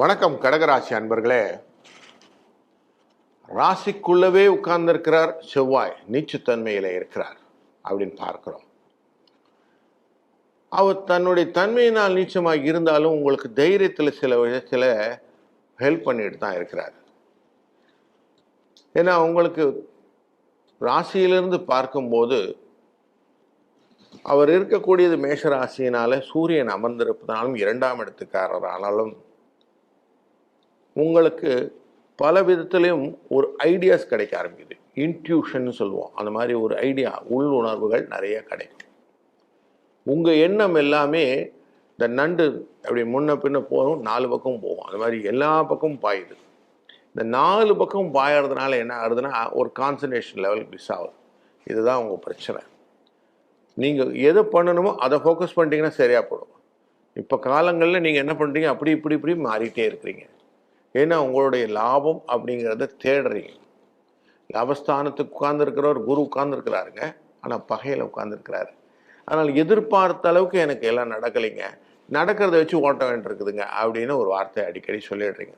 வணக்கம் கடகராசி அன்பர்களே. ராசிக்குள்ளவே உட்கார்ந்திருக்கிறார் செவ்வாய். நீச்சுத்தன்மையில் இருக்கிறார் அப்படின்னு பார்க்கிறோம். அவர் தன்னுடைய தன்மையினால் நீச்சமாக இருந்தாலும் உங்களுக்கு தைரியத்தில் சில விதத்தில் ஹெல்ப் பண்ணிட்டு தான் இருக்கிறார். ஏன்னா உங்களுக்கு ராசியிலிருந்து பார்க்கும்போது அவர் இருக்கக்கூடியது மேஷராசியினால சூரியன் அமர்ந்திருப்பதாலும் இரண்டாம் இடத்துக்காரர் ஆனாலும் உங்களுக்கு பல விதத்திலையும் ஒரு ஐடியாஸ் கிடைக்க ஆரம்பிக்குது. இன்ட்யூஷன் சொல்லுவோம். அந்த மாதிரி ஒரு ஐடியா உள் உணர்வுகள் நிறைய கிடைக்கும். உங்கள் எண்ணம் எல்லாமே இந்த நண்டு அப்படி முன்ன பின்ன போகும் நாலு பக்கம் போகும் அந்த மாதிரி எல்லா பக்கமும் பாயுது. இந்த நாலு பக்கம் பாயறதுனால என்ன ஆகுதுன்னா ஒரு கான்சன்ட்ரேஷன் லெவல் மிஸ் ஆகுது இதுதான் உங்கள் பிரச்சனை. நீங்கள் எதை பண்ணணுமோ அதை ஃபோக்கஸ் பண்ணிட்டீங்கன்னா சரியாக போடும் இப்போ காலங்களில் நீங்கள் என்ன பண்ணுறீங்க அப்படி இப்படி இப்படி மாறிட்டே இருக்கிறீங்க. ஏன்னா உங்களுடைய லாபம் அப்படிங்கிறத தேடுறீங்க. லாபஸ்தானத்துக்கு உட்கார்ந்துருக்கிறவர் குரு உட்கார்ந்துருக்கிறாருங்க. ஆனால் பகையில் உட்கார்ந்துருக்கிறாரு. அதனால் எதிர்பார்த்த அளவுக்கு எனக்கு எல்லாம் நடக்கலைங்க. நடக்கிறத வச்சு ஓட்ட வேண்டியிருக்குதுங்க அப்படின்னு ஒரு வார்த்தை அடிக்கடி சொல்லிடுறீங்க.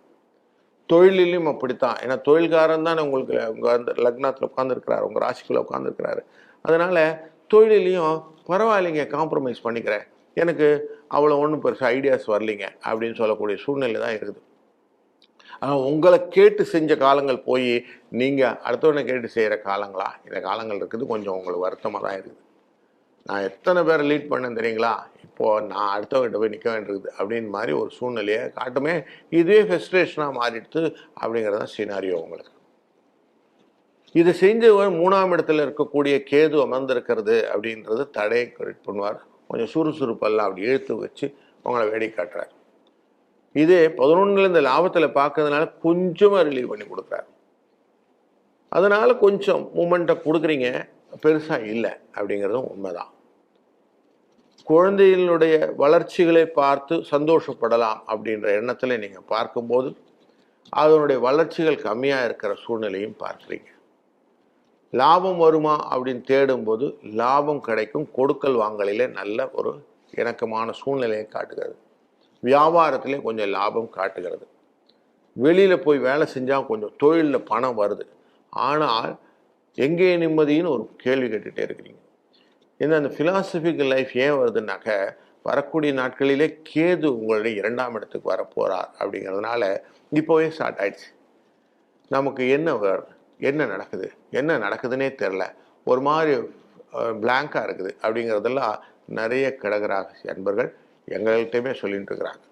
தொழிலிலும் அப்படித்தான். ஏன்னா தொழில்காரன் தானே உங்களுக்கு உங்கள் அந்த லக்னத்தில் உட்காந்துருக்கிறாரு உங்கள் ராசிக்குள்ளே உட்காந்துருக்கிறாரு அதனால் தொழிலையும் பரவாயில்லைங்க காம்ப்ரமைஸ் பண்ணிக்கிறேன். எனக்கு அவ்வளோ ஒன்றும் பெருசாக ஐடியாஸ் வரலைங்க அப்படின்னு சொல்லக்கூடிய சூழ்நிலை தான் இருக்குது. ஆனால் உங்களை கேட்டு செஞ்ச காலங்கள் போய் நீங்கள் அடுத்தவனை கேட்டு செய்கிற காலங்களா? இந்த காலங்கள் இருக்குது கொஞ்சம் உங்களுக்கு வருத்தமாக தான் இருக்குது. நான் எத்தனை பேரை லீட் பண்ணேன் தெரியுங்களா? இப்போது நான் அடுத்தவங்கிட்ட போய் நிற்க வேண்டியிருக்குது அப்படின்னு மாதிரி ஒரு சூழ்நிலையை காட்டுமே இதுவே ஃபெஸ்ட்ரேஷனாக மாறிடுது அப்படிங்கிறது தான் சினாரியோ உங்களுக்கு. இதை செஞ்ச மூணாம் இடத்துல இருக்கக்கூடிய கேது அமர்ந்திருக்கிறது அப்படின்றது தடையை கரெக்ட் பண்ணுவார். கொஞ்சம் சுறுசுறுப்பெல்லாம் அப்படி இழுத்து வச்சு உங்களை வேடி காட்டுறாரு. இதே பதினொன்றுல இந்த லாபத்தில் பார்க்கறதுனால கொஞ்சமாக ரிலீவ் பண்ணி கொடுக்குறாரு. அதனால கொஞ்சம் மூமெண்ட்டை கொடுக்குறீங்க பெருசாக இல்லை அப்படிங்கிறதும் உண்மைதான். குழந்தைகளுடைய வளர்ச்சிகளை பார்த்து சந்தோஷப்படலாம் அப்படின்ற எண்ணத்தில் நீங்கள் பார்க்கும்போது அதனுடைய வளர்ச்சிகள் கம்மியாக இருக்கிற சூழ்நிலையும் பார்க்குறீங்க. லாபம் வருமா அப்படின்னு தேடும்போது லாபம் கிடைக்கும் கொடுக்கல் வாங்கலில் நல்ல ஒரு இணக்கமான சூழ்நிலையை காட்டுகிறது. வியாபாரத்திலே கொஞ்சம் லாபம் காட்டுகிறது. வெளியில் போய் வேலை செஞ்சால் கொஞ்சம் தொழிலில் பணம் வருது. ஆனால் எங்கே நிம்மதின்னு ஒரு கேள்வி கேட்டுகிட்டே இருக்கிறீங்க. இந்த அந்த ஃபிலாசபிக்கல் லைஃப் ஏன் வருதுனாக்க வரக்கூடிய நாட்களிலே கேது உங்களுடைய இரண்டாம் இடத்துக்கு வரப்போகிறார் அப்படிங்கிறதுனால இப்போவே ஸ்டார்ட் ஆயிடுச்சு. நமக்கு என்ன வேணும் என்ன நடக்குது? என்ன நடக்குதுன்னே தெரில. ஒரு மாதிரி பிளாங்காக இருக்குது அப்படிங்கிறதெல்லாம் நிறைய கடகராக அன்பர்கள் எங்கள்கிட்டயுமே சொல்லிட்டு இருக்கிறாங்க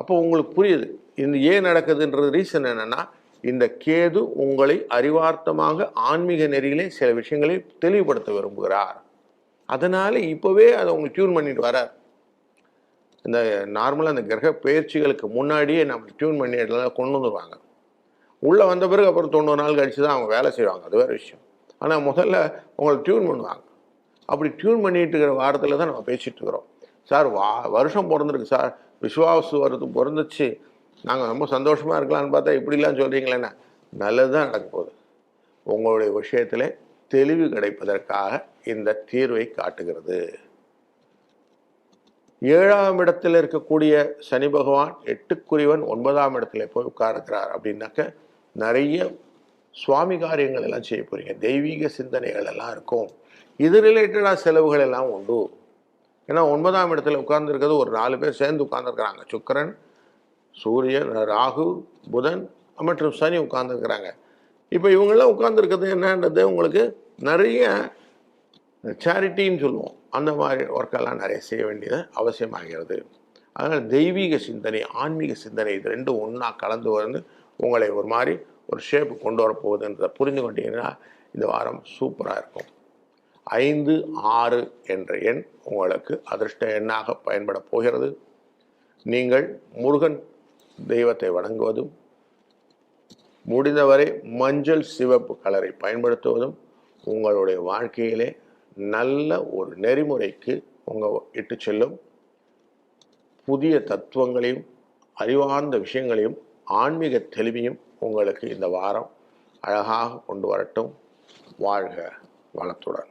அப்போ உங்களுக்கு புரியுது இந்த ஏன் நடக்குதுன்றது ரீசன் என்னன்னா இந்த கேது உங்களை அறிவார்த்தமாக ஆன்மீக நெறியிலே சில விஷயங்களை தெளிவுபடுத்த விரும்புகிறார். அதனால இப்போவே அதை உங்களுக்கு டியூன் பண்ணிட்டு வரார். இந்த நார்மலாக அந்த கிரக பயிற்சிகளுக்கு முன்னாடியே நம்ம டியூன் பண்ணி எல்லாம் கொண்டு வந்துடுவாங்க உள்ளே வந்த பிறகு அப்புறம் தொண்ணூறு நாள் கழிச்சு தான் அவங்க வேலை செய்வாங்க அது வேறு விஷயம். ஆனால் முதல்ல உங்களை டியூன் பண்ணுவாங்க. அப்படி டியூன் பண்ணிட்டு இருக்கிற வாரத்தில் தான் நம்ம பேசிகிட்டு இருக்கிறோம். சார் வா வருஷம் பிறந்திருக்கு சார். விஸ்வாசு வருது பிறந்துச்சு. நாங்கள் ரொம்ப சந்தோஷமாக இருக்கலாம்னு பார்த்தா இப்படிலாம் சொல்கிறீங்களேண்ணா நல்லது தான் நடக்க போகுது. உங்களுடைய விஷயத்தில் தெளிவு கிடைப்பதற்காக இந்த தீர்வை காட்டுகிறது. ஏழாம் இடத்தில் இருக்கக்கூடிய சனி பகவான் எட்டுக்குரியவன் ஒன்பதாம் இடத்துல போய் உட்கார்க்கிறார் அப்படின்னாக்க நிறைய சுவாமி காரியங்கள் எல்லாம் செய்ய போகிறீங்க தெய்வீக சிந்தனைகள் எல்லாம் இருக்கும். இது ரிலேட்டடாக செலவுகள் எல்லாம் உண்டு. ஏன்னா ஒன்பதாம் இடத்துல உட்கார்ந்துருக்கிறது ஒரு நாலு பேர் சேர்ந்து உட்கார்ந்துருக்குறாங்க. சுக்கரன் சூரியன் ராகு புதன் மற்றும் சனி உட்கார்ந்துருக்குறாங்க. இப்போ இவங்கெல்லாம் உட்கார்ந்துருக்கிறது என்னன்றது உங்களுக்கு நிறைய சேரிட்டின்னு சொல்லுவோம். அந்த மாதிரி ஒர்க்கெல்லாம் நிறைய செய்ய வேண்டியது அவசியமாகிறது. அதனால் தெய்வீக சிந்தனை ஆன்மீக சிந்தனை இது ரெண்டும் ஒன்றா கலந்து வந்து உங்களை ஒரு மாதிரி ஒரு ஷேப்பு கொண்டு வரப்போகுதுன்றதை புரிந்து கொண்டீங்கன்னா இந்த வாரம் சூப்பராக இருக்கும். ஐந்து ஆறு என்ற எண் உங்களுக்கு அதிர்ஷ்ட எண்ணாக பயன்பட போகிறது. நீங்கள் முருகன் தெய்வத்தை வணங்குவதும் முடிந்தவரை மஞ்சள் சிவப்பு கலரை பயன்படுத்துவதும் உங்களுடைய வாழ்க்கையிலே நல்ல ஒரு நெறிமுறைக்கு உங்கள் இட்டு செல்லும். புதிய தத்துவங்களையும் அறிவார்ந்த விஷயங்களையும் ஆன்மீக தெளிவையும் உங்களுக்கு இந்த வாரம் அழகாக கொண்டு வரட்டும். வாழ்க வளத்துடன்.